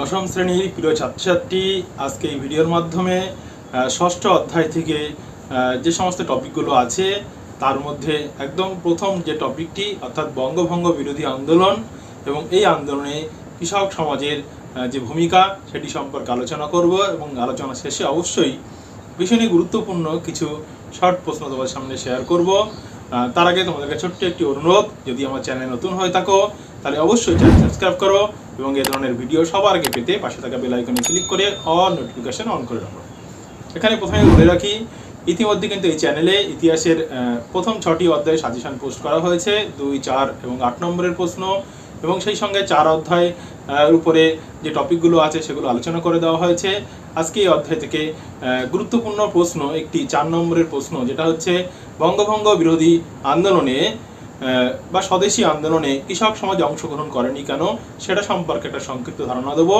দশম শ্রেণির প্রিয় ছাত্রছাত্রী, আজকে এই ভিডিওর মাধ্যমে ষষ্ঠ অধ্যায় থেকে যে সমস্ত টপিকগুলো আছে, তার মধ্যে একদম প্রথম যে টপিকটি, অর্থাৎ বঙ্গভঙ্গ বিরোধী আন্দোলন এবং এই আন্দোলনে কৃষক সমাজের যে ভূমিকা, সেটি সম্পর্কে আলোচনা করব এবং আলোচনা শেষে অবশ্যই ভীষণই গুরুত্বপূর্ণ কিছু শর্ট প্রশ্ন তোমাদের সামনে শেয়ার করব। তার আগে তোমাদেরকে ছোট্ট একটি অনুরোধ, যদি আমার চ্যানেল নতুন হয়ে থাকো, তাহলে অবশ্যই চ্যানেল সাবস্ক্রাইব করো। এবং এ ধরনের ভিডিও সবার আগে পেতে পাশে থাকা বেল আইকনে ক্লিক করে অল নোটিফিকেশন অন করে রাখো। এখানে প্রথমে বলে রাখি, ইতিমধ্যে কিন্তু এই চ্যানেলে ইতিহাসের প্রথম ছটি অধ্যায় সাজেশন পোস্ট করা হয়েছে, দুই, চার এবং আট নম্বরের প্রশ্ন এবং সেই সঙ্গে চার অধ্যায় উপরে যে টপিকগুলো আছে সেগুলো আলোচনা করে দেওয়া হয়েছে। আজকে এই অধ্যায় থেকে গুরুত্বপূর্ণ প্রশ্ন একটি চার নম্বরের প্রশ্ন, যেটা হচ্ছে বঙ্গভঙ্গ বিরোধী আন্দোলনে বা স্বদেশী আন্দোলনে কৃষক সমাজ অংশগ্রহণ করেনি কেন? সেটা সম্পর্কে একটা সংক্ষিপ্ত ধারণা দেবো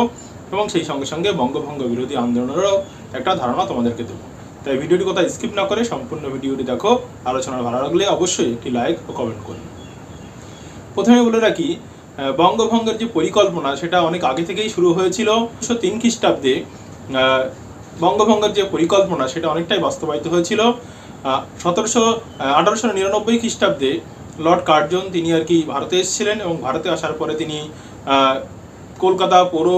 এবং সেই সঙ্গে সঙ্গে বঙ্গভঙ্গ বিরোধী আন্দোলনেরও একটা ধারণা তোমাদেরকে দেবো। তাই ভিডিওটি কথা স্কিপ না করে সম্পূর্ণ ভিডিওটি দেখো আলোচনা ভালো লাগলে অবশ্যই একটি লাইক ও কমেন্ট করবে প্রথমে বলে রাখি বঙ্গভঙ্গের যে পরিকল্পনা, সেটা অনেক আগে থেকেই শুরু হয়েছিল। উনিশশো তিন খ্রিস্টাব্দে বঙ্গভঙ্গের যে পরিকল্পনা, সেটা অনেকটাই বাস্তবায়িত হয়েছিল। সতেরোশো আঠারোশো নিরানব্বই খ্রিস্টাব্দে লর্ড কার্জন তিনি আর কি ভারতে এসেছিলেন এবং ভারতে আসার পরে তিনি কলকাতা পৌর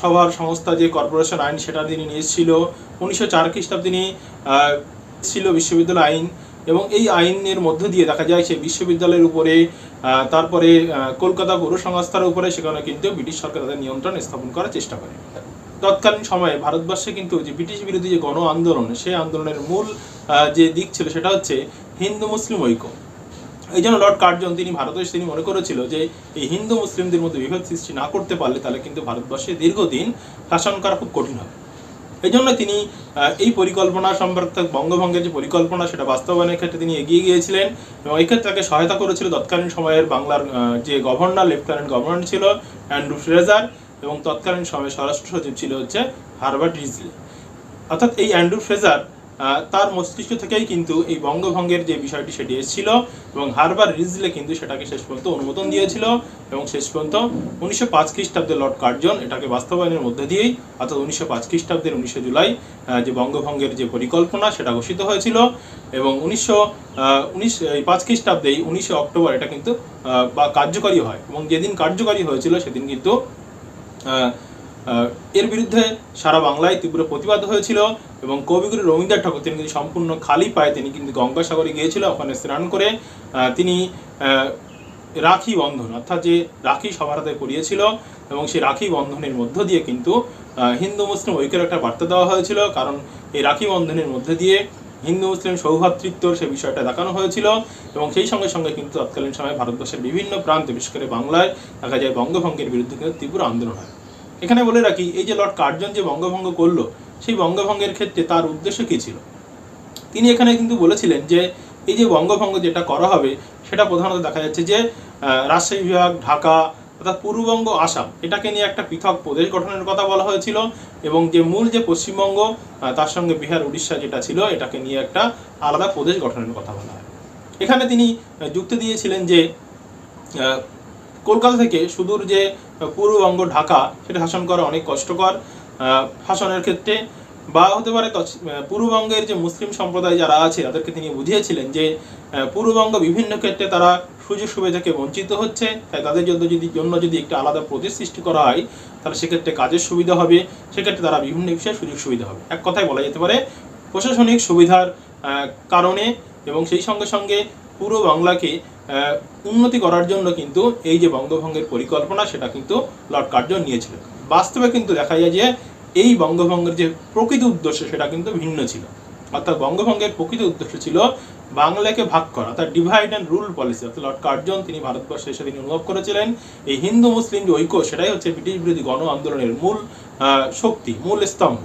সভার সংস্থা যে কর্পোরেশন আইন সেটা তিনি নিয়ে এসেছিল উনিশশো চার খ্রিস্টাব্দে তিনি ছিল বিশ্ববিদ্যালয় আইন এবং এই আইনের মধ্য দিয়ে দেখা যায় সেই বিশ্ববিদ্যালয়ের উপরে তারপরে কলকাতা পৌর সংস্থার উপরে সেখানে কিন্তু ব্রিটিশ সরকার তাদের নিয়ন্ত্রণ স্থাপন করার চেষ্টা করে। তৎকালীন সময়ে ভারতবর্ষে কিন্তু যে ব্রিটিশ বিরোধী যে গণ আন্দোলন, সেই আন্দোলনের মূল যে দিক ছিল সেটা হচ্ছে হিন্দু মুসলিম ঐক্য। এই জন্য লর্ড কার্জন তিনি ভারতে এসে তিনি মনে করেছিল যে এই হিন্দু মুসলিমদের মধ্যে বিভেদ সৃষ্টি না করতে পারলে তাহলে কিন্তু ভারতবর্ষে দীর্ঘদিন শাসন করা খুব কঠিন হবে। এই জন্য তিনি এই পরিকল্পনা সম্পর্কে বঙ্গভঙ্গের যে পরিকল্পনা সেটা বাস্তবায়নের ক্ষেত্রে তিনি এগিয়ে গিয়েছিলেন এবং এই ক্ষেত্রে তাকে সহায়তা করেছিল তৎকালীন সময়ের বাংলার যে গভর্নর, লেফটেন্যান্ট গভর্নর ছিল অ্যান্ড্রু ফ্রেজার এবং তৎকালীন সময়ে স্বরাষ্ট্র সচিব ছিল হচ্ছে হারবার্ট রিজলি। অর্থাৎ এই অ্যান্ড্রু ফ্রেজার তার মস্তিষ্ক থেকেই কিন্তু এই বঙ্গভঙ্গের যে বিষয়টি সেটি এসেছিল এবং হারবার রিজলে কিন্তু সেটাকে শেষ পর্যন্ত অনুমোদন দিয়েছিল এবং শেষ পর্যন্ত উনিশশো পাঁচ খ্রিস্টাব্দে লর্ড কার্জন এটাকে বাস্তবায়নের মধ্যে দিয়েই, অর্থাৎ উনিশশো পাঁচ খ্রিস্টাব্দের উনিশে জুলাই যে বঙ্গভঙ্গের যে পরিকল্পনা সেটা ঘোষিত হয়েছিল এবং উনিশশো উনিশ পাঁচ খ্রিস্টাব্দেই উনিশে অক্টোবর এটা কিন্তু বা কার্যকরী হয় এবং যেদিন কার্যকরী হয়েছিল সেদিন কিন্তু এর বিরুদ্ধে সারা বাংলায় তীব্র প্রতিবাদ হয়েছিল এবং কবিগুরু রবীন্দ্রনাথ ঠাকুর, তিনি কিন্তু সম্পূর্ণ খালি পায়ে তিনি কিন্তু গঙ্গাসাগরে গিয়েছিল, ওখানে স্নান করে তিনি রাখি বন্ধন, অর্থাৎ যে রাখি সবার হাতে পরিয়েছিল এবং সেই রাখি বন্ধনের মধ্য দিয়ে কিন্তু হিন্দু মুসলিম ঐক্যের একটা বার্তা দেওয়া হয়েছিল, কারণ এই রাখি বন্ধনের মধ্যে দিয়ে হিন্দু মুসলিম সৌভ্রাতৃত্বর সে বিষয়টা দেখানো হয়েছিল এবং সেই সঙ্গে সঙ্গে কিন্তু তৎকালীন সময়ে ভারতবর্ষের বিভিন্ন প্রান্তে, বিশেষ করে বাংলায় দেখা যায় বঙ্গভঙ্গের বিরুদ্ধে কিন্তু তীব্র আন্দোলন হয়। এখানে বলে রাখি, এই যে লর্ড কার্জন যে বঙ্গভঙ্গ করল, সেই বঙ্গভঙ্গের ক্ষেত্রে তার উদ্দেশ্য কী ছিল? তিনি এখানে কিন্তু বলেছিলেন যে, এই যে বঙ্গভঙ্গ যেটা করা হবে, সেটা প্রধানত দেখা যাচ্ছে যে রাজশাহী বিভাগ, ঢাকা, অর্থাৎ পূর্ববঙ্গ, আসাম, এটাকে নিয়ে একটা পৃথক প্রদেশ গঠনের কথা বলা হয়েছিল এবং যে মূল যে পশ্চিমবঙ্গ তার সঙ্গে বিহার, উড়িষ্যা যেটা ছিল, এটাকে নিয়ে একটা আলাদা প্রদেশ গঠনের কথা বলা হয়। এখানে তিনি যুক্তি দিয়েছিলেন যে কলকাতা থেকে সুদূর যে পূর্ববঙ্গ ঢাকা, সেটা শাসন করা অনেক কষ্টকর শাসনের ক্ষেত্রে বা হতে পারে পূর্ববঙ্গের যে মুসলিম সম্প্রদায় যারা আছে, তাদেরকে তিনি বুঝিয়েছিলেন যে পূর্ববঙ্গ বিভিন্ন ক্ষেত্রে তারা সুযোগ সুবিধাকে বঞ্চিত হচ্ছে, তাই তাদের জন্য যদি জন্য যদি একটা আলাদা প্রদেশ সৃষ্টি করা হয়, তাহলে সেক্ষেত্রে কাজের সুবিধা হবে, সেক্ষেত্রে তারা বিভিন্ন বিষয়ে সুযোগ সুবিধা হবে। এক কথায় বলা যেতে পারে, প্রশাসনিক সুবিধার কারণে এবং সেই সঙ্গে সঙ্গে পুরো বাংলাকে উন্নতি করার জন্য কিন্তু এই যে বঙ্গভঙ্গের পরিকল্পনা, সেটা কিন্তু লর্ড কার্জন নিয়েছিলেন। বাস্তবে কিন্তু দেখা যায় যে এই বঙ্গভঙ্গের যে প্রকৃত উদ্দেশ্য, সেটা কিন্তু ভিন্ন ছিল। অর্থাৎ বঙ্গভঙ্গের প্রকৃত উদ্দেশ্য ছিল বাংলাকে ভাগ করা, অর্থাৎ ডিভাইড অ্যান্ড রুল পলিসি অর্থাৎ লর্ড কার্জন তিনি ভারতবর্ষে এসে তিনি অনুভব করেছিলেন, এই হিন্দু মুসলিম যে ঐক্য, সেটাই হচ্ছে ব্রিটিশ বিরোধী গণ আন্দোলনের মূল শক্তি, মূল স্তম্ভ।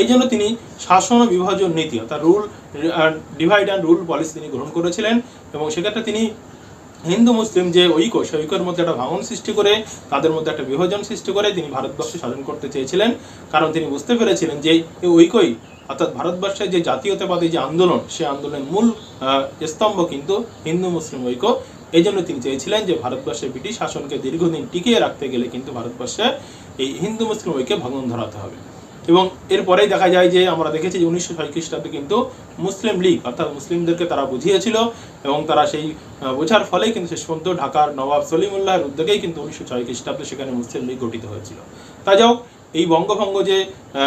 এই জন্য তিনি শাসন ও বিভাজন নীতি, অর্থাৎ rule divide and rule policy তিনি গ্রহণ করেছিলেন এবং সেক্ষেত্রে তিনি হিন্দু, মুসলিম যে ঐক্য সেই ঐক্যের মধ্যে একটা ভাঙন সৃষ্টি করে, তাদের মধ্যে একটা বিভাজন সৃষ্টি করে তিনি ভারতবর্ষে শাসন করতে চেয়েছিলেন। কারণ তিনি বুঝতে পেরেছিলেন যে এই ঐক্যই, অর্থাৎ ভারতবর্ষের যে জাতীয়তাবাদী যে আন্দোলন, সে আন্দোলনের মূল স্তম্ভ কিন্তু হিন্দু, মুসলিম ঐক্য। এই জন্য তিনি চেয়েছিলেন যে ভারতবর্ষে ব্রিটিশ শাসনকে দীর্ঘদিন টিকিয়ে রাখতে গেলে কিন্তু ভারতবর্ষে এই হিন্দু, মুসলিম ঐক্যে ভাঙন ধরাতে হবে। এবং এরপরেই দেখা যায় যে আমরা দেখেছি যে উনিশশো ছয় খ্রিস্টাব্দে কিন্তু মুসলিম লীগ, অর্থাৎ মুসলিমদেরকে তারা বুঝিয়েছিল এবং তারা সেই বোঝার ফলে কিন্তু শেষ পর্যন্ত ঢাকার নবাব সলিমুল্লাহের উদ্যোগেই কিন্তু উনিশশো ছয় খ্রিস্টাব্দে সেখানে মুসলিম লীগ গঠিত হয়েছিল। তা যাও এই বঙ্গভঙ্গ যে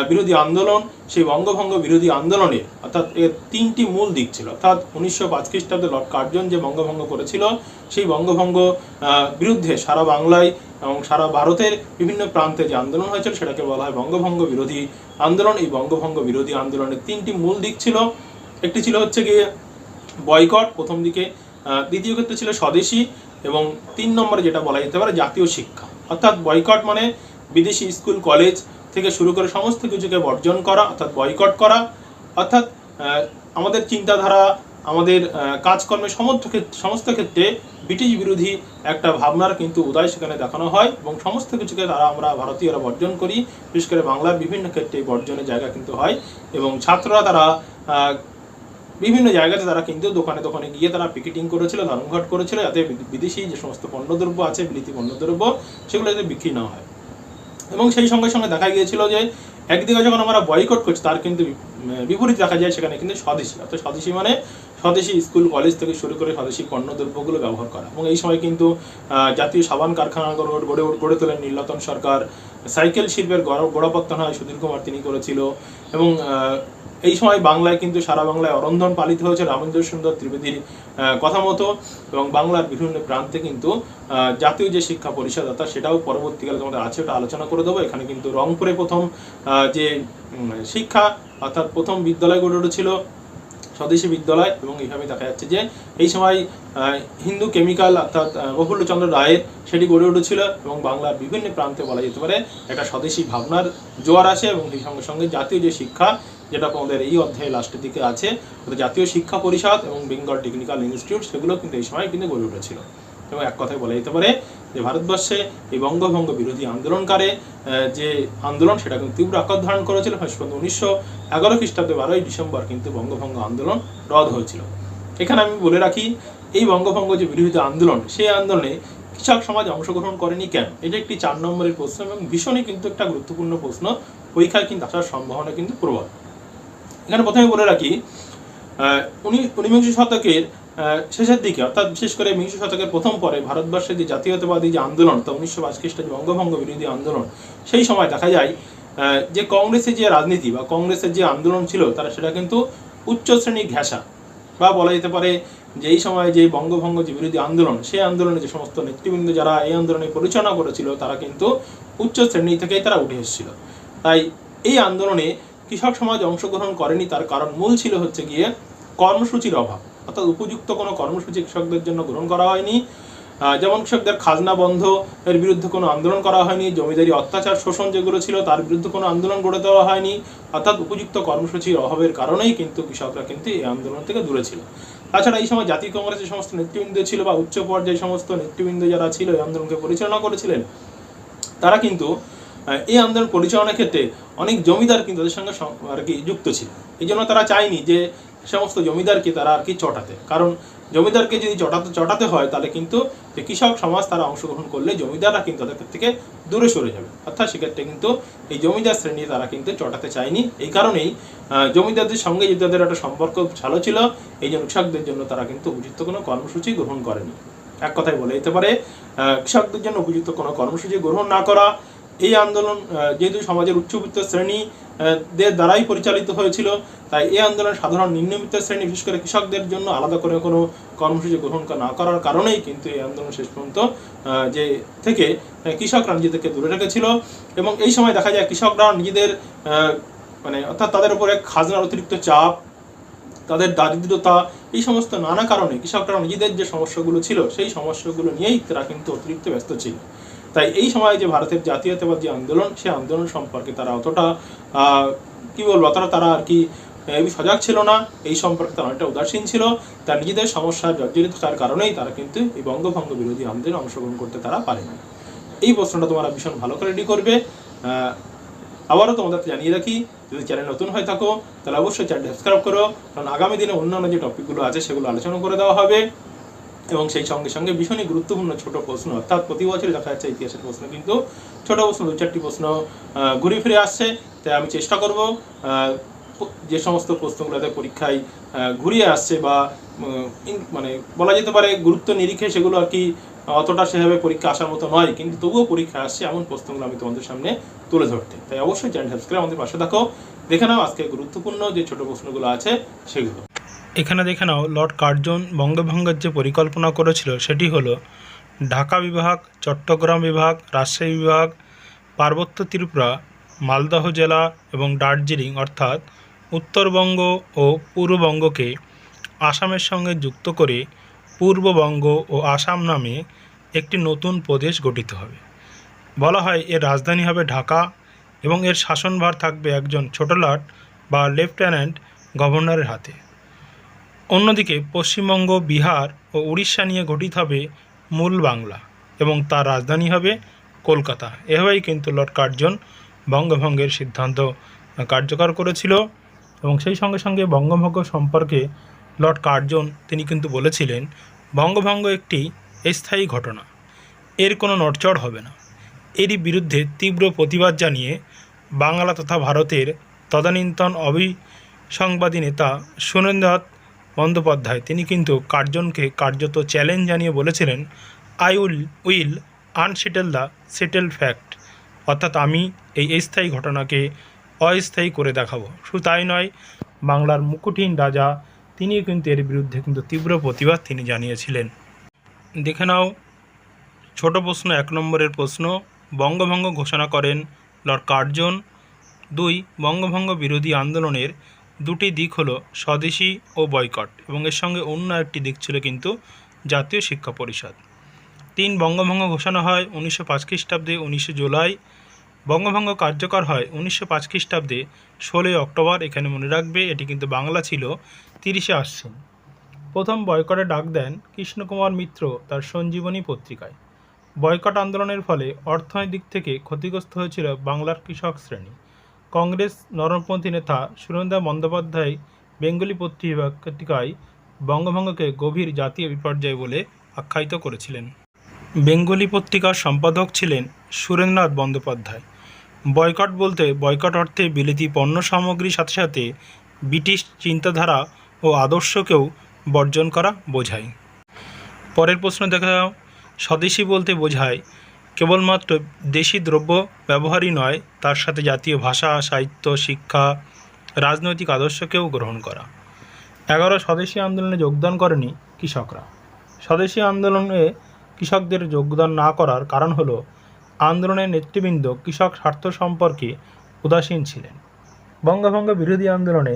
বিরোধী আন্দোলন, সেই বঙ্গভঙ্গ বিরোধী আন্দোলনে অর্থাৎ এর তিনটি মূল দিক ছিল। অর্থাৎ উনিশশো পাঁচ খ্রিস্টাব্দে লর্ড কার্জন যে বঙ্গভঙ্গ করেছিল, সেই বঙ্গভঙ্গ বিরুদ্ধে সারা বাংলায় এবং সারা ভারতের বিভিন্ন প্রান্তে যে আন্দোলন হয়েছিল, সেটাকে বলা হয় বঙ্গভঙ্গ বিরোধী আন্দোলন। এই বঙ্গভঙ্গ বিরোধী আন্দোলনের তিনটি মূল দিক ছিল। একটি ছিল হচ্ছে গিয়ে বয়কট, প্রথম দিকে দ্বিতীয় ক্ষেত্রে ছিল স্বদেশী এবং তিন নম্বরে যেটা বলা যেতে পারে জাতীয় শিক্ষা। অর্থাৎ বয়কট মানে বিদেশি স্কুল, কলেজ থেকে শুরু করে সমস্ত কিছুকে বর্জন করা, অর্থাৎ বয়কট করা, অর্থাৎ আমাদের চিন্তাধারা, আমাদের কাজকর্মের সমস্ত ক্ষেত্রে সমস্ত ক্ষেত্রে ব্রিটিশ বিরোধী একটা ভাবনার কিন্তু উদয় সেখানে দেখানো হয় এবং সমস্ত কিছুকে তারা আমরা ভারতীয়রা বর্জন করি, বিশেষ করে বাংলার বিভিন্ন ক্ষেত্রে বর্জনের জায়গা কিন্তু হয় এবং ছাত্ররা তারা বিভিন্ন জায়গাতে তারা কিন্তু দোকানে দোকানে গিয়ে তারা পিকেটিং করেছিল ধর্মঘট করেছিল যাতে বিদ- বিদেশি যে সমস্ত পণ্যদ্রব্য আছে, বিলিতি পণ্যদ্রব্য, সেগুলো যাতে বিক্রি না হয়। এবং সেই সঙ্গে সঙ্গে দেখা গিয়েছিল যে একদিকে যখন আমরা বয়কট করছি, তার কিন্তু বিপরীত দেখা যায় সেখানে কিন্তু স্বদেশী। অর্থাৎ স্বদেশী মানে স্বদেশী স্কুল, কলেজ থেকে শুরু করে স্বদেশী পণ্যদ্রব্যগুলো ব্যবহার করা। এবং এই সময় কিন্তু জাতীয় সাবান কারখানা গড়ে গড়ে তোলেন নীলরতন সরকার। সাইকেল শিল্পের গড়- গোড়াপত্তন হয় সুধীর কুমার, তিনি করেছিল। এবং এই সময় বাংলায় কিন্তু সারা বাংলায় অরন্ধন পালিত হয়েছে রামেন্দ্র সুন্দর ত্রিবেদীর কথা মতো। এবং বাংলার বিভিন্ন প্রান্তে কিন্তু জাতীয় যে শিক্ষা পরিষদ, অর্থাৎ সেটাও পরবর্তীকালে তোমাদের আছে, ওটা আলোচনা করে দেবো। এখানে কিন্তু রংপুরে প্রথম যে শিক্ষা, অর্থাৎ প্রথম বিদ্যালয় গড়ে উঠেছিল। স্বদেশী বিদ্যালয় এবং এইভাবে দেখা যাচ্ছে যে এই সময় হিন্দু কেমিক্যাল অর্থাৎ প্রফুল্লচন্দ্র রায়ের সেটি গড়ে উঠেছিল এবং বাংলার বিভিন্ন প্রান্তে বলা যেতে পারে একটা স্বদেশী ভাবনার জোয়ার আসে এবং সেই সঙ্গে সঙ্গে জাতীয় যে শিক্ষা, যেটা আমাদের এই অধ্যায়ে লাস্টের দিকে আছে জাতীয় শিক্ষা পরিষদ এবং বেঙ্গল টেকনিক্যাল ইনস্টিটিউট সেগুলো কিন্তু এই সময় কিন্তু গড়ে উঠেছিল। এবং এক কথায় বলা যেতে পারে যে ভারতবর্ষে এই বঙ্গভঙ্গ বিরোধী আন্দোলনকারে যে আন্দোলন সেটা কিন্তু তীব্র আকার ধারণ করেছিল। পর্যন্ত উনিশশো এগারো খ্রিস্টাব্দে বারোই ডিসেম্বর কিন্তু বঙ্গভঙ্গ আন্দোলন রদ হয়েছিল। এখানে আমি বলে রাখি, এই বঙ্গভঙ্গ যে বিরোধী আন্দোলন, সেই আন্দোলনে কৃষক সমাজ অংশগ্রহণ করেনি কেন? এটা একটি চার নম্বরের প্রশ্ন এবং ভীষণই কিন্তু একটা গুরুত্বপূর্ণ প্রশ্ন। পরীক্ষায় কিন্তু আসার সম্ভাবনা কিন্তু প্রবল। এখানে প্রথমে বলে রাখি উনি ঊনবিংশ শতকের শেষের দিকে, অর্থাৎ বিশেষ করে বিংশ শতকের প্রথম পরে ভারতবর্ষের যে জাতীয়তাবাদী যে আন্দোলন তা উনিশশো পাঁচ খ্রিস্টাব্দে বঙ্গভঙ্গ বিরোধী আন্দোলন, সেই সময় দেখা যায় যে কংগ্রেসের যে রাজনীতি বা কংগ্রেসের যে আন্দোলন ছিল, তারা সেটা কিন্তু উচ্চ শ্রেণি ঘেঁষা বা বলা যেতে পারে যে এই সময় যে বঙ্গভঙ্গ যে বিরোধী আন্দোলন, সেই আন্দোলনে যে সমস্ত নেতৃবৃন্দ যারা এই আন্দোলনে পরিচালনা করেছিল, তারা কিন্তু উচ্চ শ্রেণি থেকেই তারা উঠে এসেছিল। তাই এই আন্দোলনে কৃষক সমাজ অংশগ্রহণ করেনি, তার কারণ মূল ছিল হচ্ছে গিয়ে কর্মসূচির অভাব। অর্থাৎ উপযুক্ত কোনো কর্মসূচি কৃষকদের জন্য গ্রহণ করা হয়নি। যেমন কৃষকদের খাজনা বন্ধ এর বিরুদ্ধে কোনো আন্দোলন করা হয়নি, জমিদারি অত্যাচার শোষণ যেগুলো ছিল তার বিরুদ্ধে কোনো আন্দোলন গড়ে দেওয়া হয়নি। অর্থাৎ উপযুক্ত কর্মসূচির অভাবের কারণেই কিন্তু কৃষকরা কিন্তু এই আন্দোলন থেকে দূরে ছিল। তাছাড়া এই সময় জাতীয় কংগ্রেসের সমস্ত নেতৃবৃন্দ ছিল বা উচ্চ পর্যায়ে সমস্ত নেতৃবৃন্দ যারা ছিল এই আন্দোলনকে পরিচালনা করেছিলেন, তারা কিন্তু এই আন্দোলন পরিচালনার ক্ষেত্রে অনেক জমিদার কিন্তু তাদের সঙ্গে আর কি যুক্ত ছিল। এই জন্য তারা চায়নি যে সমস্ত জমিদারকে তারা আর কি চটাতে। কারণ জমিদারকে যদি চটাতে চটাতে হয়, তাহলে কিন্তু যে কৃষক সমাজ তারা অংশগ্রহণ করলে জমিদাররা কিন্তু তাদের থেকে দূরে সরে যাবে। অর্থাৎ সেক্ষেত্রে কিন্তু এই জমিদার শ্রেণি তারা কিন্তু চটাতে চায়নি। এই কারণেই জমিদারদের সঙ্গে যদি তাদের একটা সম্পর্ক ভালো ছিল, এই জন্য কৃষকদের জন্য তারা কিন্তু উপযুক্ত কোনো কর্মসূচি গ্রহণ করেনি। এক কথায় বলে যেতে পারে কৃষকদের জন্য উপযুক্ত কোনো কর্মসূচি গ্রহণ না করা এই আন্দোলন যেহেতু সমাজের উচ্চবিত্ত শ্রেণি দের দ্বারাই পরিচালিত হয়েছিল, তাই এই আন্দোলন সাধারণ নিম্নবিত্ত শ্রেণি, বিশেষ করে কৃষকদের জন্য আলাদা করে কোনো কর্মসূচি গ্রহণ না করার কারণেই কিন্তু এই আন্দোলন শেষ পর্যন্ত যে থেকে কৃষকরা নিজেদেরকে দূরে রেখেছিল। এবং এই সময় দেখা যায় কৃষকরা নিজেদের মানে অর্থাৎ তাদের উপরে খাজনার অতিরিক্ত চাপ, তাদের দারিদ্রতা, এই সমস্ত নানা কারণে কৃষকরা নিজেদের যে সমস্যাগুলো ছিল, সেই সমস্যাগুলো নিয়েই তারা কিন্তু অতিরিক্ত ব্যস্ত ছিল। তাই এই সময় যে ভারতের জাতীয়তাবাদ যে আন্দোলন, সে আন্দোলন সম্পর্কে তারা অতটা কি বলব, অতটা তারা আর কি সজাগ ছিল না। এই সম্পর্কে তারা অনেকটা উদাসীন ছিল। তার নিজেদের সমস্যার জর্জরিত কারণেই তারা কিন্তু এই বঙ্গভঙ্গ বিরোধী আন্দোলনে অংশগ্রহণ করতে তারা পারে না। এই প্রশ্নটা তোমরা ভীষণ ভালো করে রেডি করবে। আবারও তোমাদেরকে জানিয়ে রাখি, যদি চ্যানেল নতুন হয়ে থাকো, তাহলে অবশ্যই চ্যানেল সাবস্ক্রাইব করো। কারণ আগামী দিনে অন্যান্য যে টপিকগুলো আছে, সেগুলো আলোচনা করে দেওয়া হবে। এবং সেই সঙ্গে সঙ্গে ভীষণই গুরুত্বপূর্ণ ছোট প্রশ্ন, অর্থাৎ প্রতি বছরই দেখা যাচ্ছে ইতিহাসের প্রশ্ন, কিন্তু ছোট প্রশ্ন, দু চারটি প্রশ্ন ঘুরে ফিরে আসছে। তাই আমি চেষ্টা করব যে সমস্ত প্রশ্নগুলোতে পরীক্ষায় ঘুরিয়ে আসছে বা মানে বলা যেতে পারে গুরুত্ব নিরিখে সেগুলো আর কি অতটা সেভাবে পরীক্ষা আসার মতো নয়, কিন্তু তবুও পরীক্ষা আসছে এমন প্রশ্নগুলো আমি তোমাদের সামনে তুলে ধরতে। তাই অবশ্যই চ্যানেল সাবস্ক্রাইব আমাদের পাশে থাকো, দেখে নাও আজকে গুরুত্বপূর্ণ যে ছোট প্রশ্নগুলো আছে সেগুলো। এখানে দেখে নাও, লর্ড কার্জন বঙ্গভঙ্গের যে পরিকল্পনা করেছিল সেটি হলো, ঢাকা বিভাগ, চট্টগ্রাম বিভাগ, রাজশাহী বিভাগ, পার্বত্য ত্রিপুরা, মালদহ জেলা এবং দার্জিলিং অর্থাৎ উত্তরবঙ্গ ও পূর্ববঙ্গকে আসামের সঙ্গে যুক্ত করে পূর্ববঙ্গ ও আসাম নামে একটি নতুন প্রদেশ গঠিত হবে। বলা হয় এর রাজধানী হবে ঢাকা এবং এর শাসনভার থাকবে একজন ছোটলাট বা লেফটেন্যান্ট গভর্নরের হাতে। অন্যদিকে পশ্চিমবঙ্গ, বিহার ও উড়িষ্যা নিয়ে গঠিত হবে মূল বাংলা এবং তার রাজধানী হবে কলকাতা। এভাবেই কিন্তু লর্ড কার্জন বঙ্গভঙ্গের সিদ্ধান্ত কার্যকর করেছিল এবং সেই সঙ্গে সঙ্গে বঙ্গভঙ্গ সম্পর্কে লর্ড কার্জন তিনি কিন্তু বলেছিলেন, বঙ্গভঙ্গ একটি স্থায়ী ঘটনা। এর কোনো নড়চড় হবে না। এরই বিরুদ্ধে তীব্র প্রতিবাদ জানিয়ে বাংলা তথা ভারতের তদানীন্তন অভিসংবাদী নেতা সুরেন্দ্রনাথ বন্দ্যোপাধ্যায়। তিনি কিন্তু কার্জনকে কার্যত চ্যালেঞ্জ জানিয়ে বলেছিলেন I will will unsettle the settle fact অর্থাৎ আমি এই স্থায়ী ঘটনাকে অস্থায়ী করে দেখাবো। শুধু তাই নয়, বাংলার মুকুটহীন রাজা, তিনিও কিন্তু এর বিরুদ্ধে কিন্তু তীব্র প্রতিবাদ তিনি জানিয়েছিলেন। দেখে নাও, ছোট প্রশ্ন এক নম্বরের প্রশ্ন, বঙ্গভঙ্গ ঘোষণা করেন লর্ড কার্জন। দুই, বঙ্গভঙ্গ বিরোধী আন্দোলনের দুটি দিক হলো স্বদেশি ও বয়কট, এবং এর সঙ্গে অন্য একটি দিক ছিল কিন্তু জাতীয় শিক্ষা পরিষদ। তিন বঙ্গভঙ্গ ঘোষণা হয় উনিশশো পাঁচ খ্রিস্টাব্দে উনিশে জুলাই। বঙ্গভঙ্গ কার্যকর হয় উনিশশো পাঁচ খ্রিস্টাব্দে ষোলোই অক্টোবর, এখানে মনে রাখবে এটি কিন্তু বাংলা ছিল তিরিশে আশ্বিন। প্রথম বয়কটে ডাক দেন কৃষ্ণকুমার মিত্র তার সঞ্জীবনী পত্রিকায়। বয়কট আন্দোলনের ফলে অর্থনৈতিক থেকে ক্ষতিগ্রস্ত হয়েছিল বাংলার কৃষক শ্রেণি। কংগ্রেস নরমপন্থী নেতা সুরেন্দ্র বন্দ্যোপাধ্যায় বেঙ্গলি পত্রিকায় বঙ্গভঙ্গকে গভীর জাতীয় বিপর্যয় বলে আখ্যায়িত করেছিলেন। বেঙ্গলি পত্রিকার সম্পাদক ছিলেন সুরেন্দ্রনাথ বন্দ্যোপাধ্যায়। বয়কট বলতে বয়কট অর্থে বিলেতি পণ্য সামগ্রীর সাথে সাথে ব্রিটিশ চিন্তাধারা ও আদর্শকেও বর্জন করা বোঝায়। পরের প্রশ্ন দেখা স্বদেশী বলতে বোঝায় কেবলমাত্র দেশি দ্রব্য ব্যবহারই নয়, তার সাথে জাতীয় ভাষা, সাহিত্য, শিক্ষা, রাজনৈতিক আদর্শকেও গ্রহণ করা। এগারো স্বদেশী আন্দোলনে যোগদান করেনি কৃষকরা। স্বদেশী আন্দোলনে কৃষকদের যোগদান না করার কারণ হলো, আন্দোলনের নেতৃবৃন্দ কৃষক স্বার্থ সম্পর্কে উদাসীন ছিলেন। বঙ্গভঙ্গ বিরোধী আন্দোলনে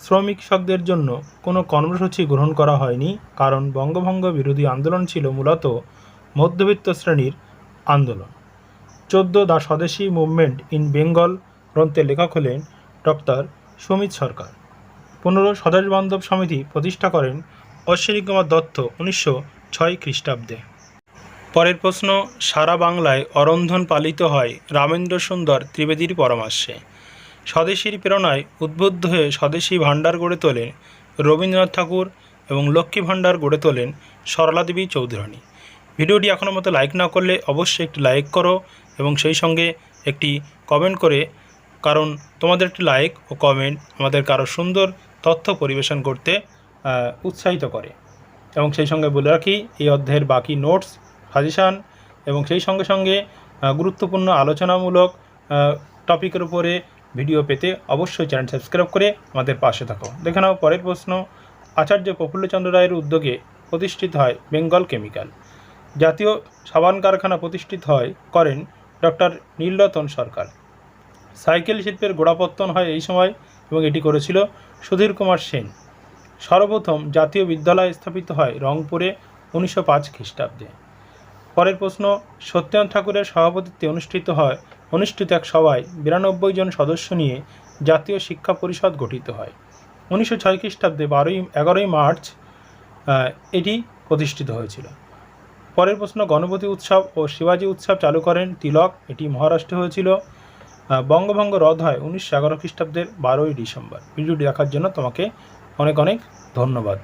শ্রমিক কৃষকদের জন্য কোনো কর্মসূচি গ্রহণ করা হয়নি, কারণ বঙ্গভঙ্গ বিরোধী আন্দোলন ছিল মূলত মধ্যবিত্ত শ্রেণির আন্দোলন। চোদ্দ the Swadeshi movement in Bengal গ্রন্থের লেখক হলেন ডক্টর সুমিত সরকার। পনেরো স্বদেশ বান্ধব সমিতি প্রতিষ্ঠা করেন অশ্বিনী কুমার দত্ত উনিশশো ছয় খ্রিস্টাব্দে। পরের প্রশ্ন, সারা বাংলায় অরন্ধন পালিত হয় রামেন্দ্র সুন্দর ত্রিবেদীর পরামর্শে। স্বদেশীর প্রেরণায় উদ্বুদ্ধ হয়ে স্বদেশী ভাণ্ডার গড়ে তোলেন রবীন্দ্রনাথ ঠাকুর এবং লক্ষ্মী ভাণ্ডার গড়ে তোলেন সরলা দেবী চৌধুরানী। ভিডিওটি এখনও মতো লাইক না করলে অবশ্যই একটি লাইক করো এবং সেই সঙ্গে একটি কমেন্ট করে, কারণ তোমাদের একটি লাইক ও কমেন্ট আমাদের কারও সুন্দর তথ্য পরিবেশন করতে উৎসাহিত করে। এবং সেই সঙ্গে বলে রাখি, এই অধ্যায়ের বাকি নোটস সাজেশান এবং সেই সঙ্গে সঙ্গে গুরুত্বপূর্ণ আলোচনামূলক টপিকের উপরে ভিডিও পেতে অবশ্যই চ্যানেল সাবস্ক্রাইব করে আমাদের পাশে থাকো। দেখে নাও পরের প্রশ্ন, আচার্য প্রফুল্লচন্দ্র রায়ের উদ্যোগে প্রতিষ্ঠিত হয় বেঙ্গল কেমিক্যাল জাতীয় সাবান কারখানা প্রতিষ্ঠিত হয়, করেন ডক্টর নীলরতন সরকার। সাইকেল শিল্পের গোড়াপত্তন হয় এই সময় এবং এটি করেছিল সুধীর কুমার সেন। সর্বপ্রথম জাতীয় বিদ্যালয় স্থাপিত হয় রংপুরে উনিশশো পাঁচ খ্রিস্টাব্দে। পরের প্রশ্ন সত্যেন্দ্র ঠাকুরের সভাপতিত্বে অনুষ্ঠিত হয়, অনুষ্ঠিত এক সভায় বিরানব্বই জন সদস্য নিয়ে জাতীয় শিক্ষা পরিষদ গঠিত হয়। উনিশশো ছয় খ্রিস্টাব্দে বারোই, এগারোই মার্চ এটি প্রতিষ্ঠিত হয়েছিল। পরের প্রশ্ন, গণপতি উৎসব ও শিবাজী উৎসব চালু করেন তিলক। এটি মহারাষ্ট্রে হয়েছিল। বঙ্গভঙ্গ রদ হয় উনিশশো এগারো খ্রিস্টাব্দের বারোই ডিসেম্বর। ভিডিওটি দেখার জন্য তোমাকে অনেক অনেক ধন্যবাদ।